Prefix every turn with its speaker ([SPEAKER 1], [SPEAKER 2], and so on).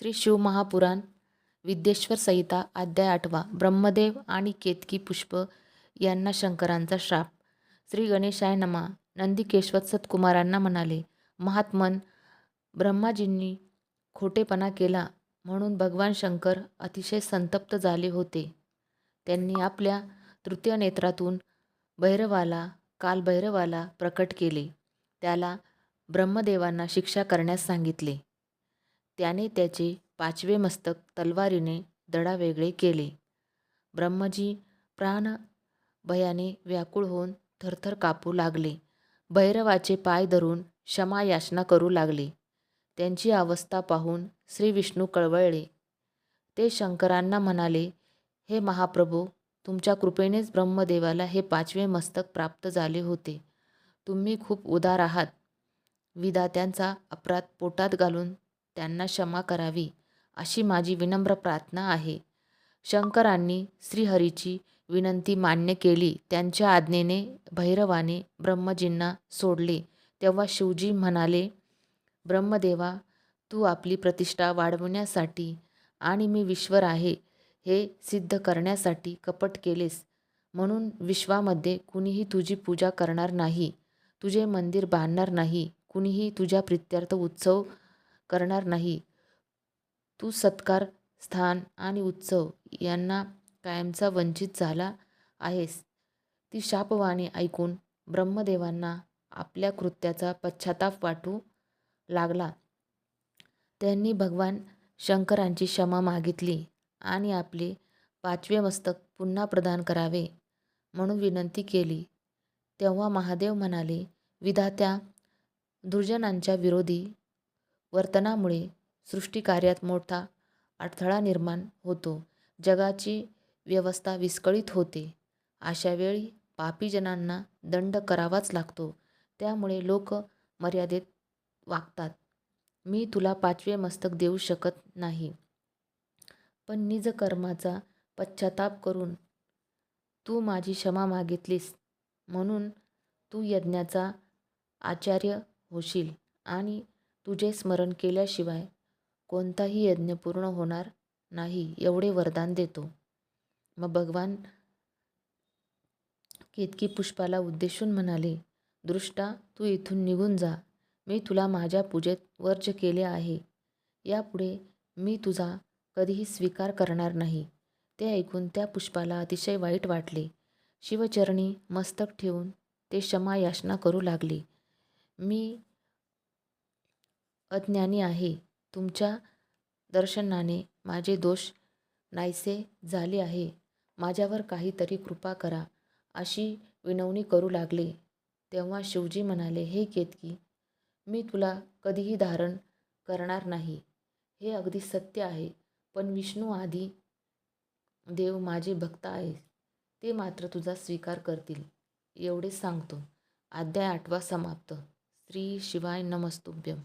[SPEAKER 1] श्री शिवमहापुराण विद्येश्वर संहिता अध्याय आठवा ब्रह्मदेव आणि केतकी पुष्प यांना शंकरांचा श्राप. श्री गणेशाय नमा. नंदिकेश्वर सत्कुमारांना म्हणाले महात्मन ब्रह्माजींनी खोटेपणा केला म्हणून भगवान शंकर अतिशय संतप्त झाले होते. त्यांनी आपल्या तृतीय नेत्रातून भैरवाला कालभैरवाला प्रकट केले. त्याला ब्रह्मदेवांना शिक्षा करण्यास सांगितले. त्याने त्याचे पाचवे मस्तक तलवारीने दडावेगळे केले. ब्रह्मजी प्राण भयाने व्याकुळ होऊन थरथर कापू लागले. भैरवाचे पाय धरून क्षमा याचना करू लागले. त्यांची अवस्था पाहून श्री विष्णू कळवळले. ते शंकरांना म्हणाले हे महाप्रभू तुमच्या कृपेनेच ब्रह्मदेवाला हे पाचवे मस्तक प्राप्त झाले होते. तुम्ही खूप उदार आहात. विदात्यांचा अपराध पोटात घालून त्यांना क्षमा करावी अशी माझी विनम्र प्रार्थना आहे. शंकरांनी श्रीहरीची विनंती मान्य केली. त्यांच्या आज्ञेने भैरवाने ब्रह्मजींना सोडले. तेव्हा शिवजी म्हणाले ब्रह्मदेवा तू आपली प्रतिष्ठा वाढवण्यासाठी आणि मी विश्वर आहे हे सिद्ध करण्यासाठी कपट केलेस. म्हणून विश्वामध्ये कुणीही तुझी पूजा करणार नाही. तुझे मंदिर बांधणार नाही. कुणीही तुझ्या प्रित्यर्थ उत्सव करणार नाही. तू सत्कार स्थान आणि उत्सव यांना कायमचा वंचित झाला आहेस. ती शापवाणी ऐकून ब्रह्मदेवांना आपल्या कृत्याचा पश्चाताप वाटू लागला. त्यांनी भगवान शंकरांची क्षमा मागितली आणि आपले पाचवे मस्तक पुन्हा प्रदान करावे म्हणून विनंती केली. तेव्हा महादेव म्हणाले विधात्या दुर्जनांच्या विरोधी वर्तनामुळे सृष्टिकार्यात मोठा अडथळा निर्माण होतो. जगाची व्यवस्था विस्कळीत होते. अशा वेळी पापीजनांना दंड करावाच लागतो. त्यामुळे लोक मर्यादेत वागतात. मी तुला पाचवे मस्तक देऊ शकत नाही. पण निज कर्माचा पश्चाताप करून तू माझी क्षमा मागितलीस. म्हणून तू यज्ञाचा आचार्य होशील आणि तुझे स्मरण केल्याशिवाय कोणताही यज्ञ पूर्ण होणार नाही एवढे वरदान देतो. मग भगवान केतकी पुष्पाला उद्देशून म्हणाले दृष्टा तू इथून निघून जा. मी तुला माझ्या पूजेत वर्ज केले आहे. यापुढे मी तुझा कधीही स्वीकार करणार नाही. ते ऐकून त्या पुष्पाला अतिशय वाईट वाटले. शिवचरणी मस्तक ठेवून ते क्षमा याचना करू लागले. मी अज्ञानी आहे. तुमच्या दर्शनाने माझे दोष नाहीसे झाले आहे. माझ्यावर काहीतरी कृपा करा. अशी विनवणी करू लागले. तेव्हा शिवजी म्हणाले हे केतकी मी तुला कधीही धारण करणार नाही. हे अगदी सत्य आहे. पण विष्णू आधी देव माझे भक्त आहे ते मात्र तुझा स्वीकार करतील. एवढेच सांगतो. अध्याय आठवा समाप्त. श्री शिवाय नमस्तुभ्यम.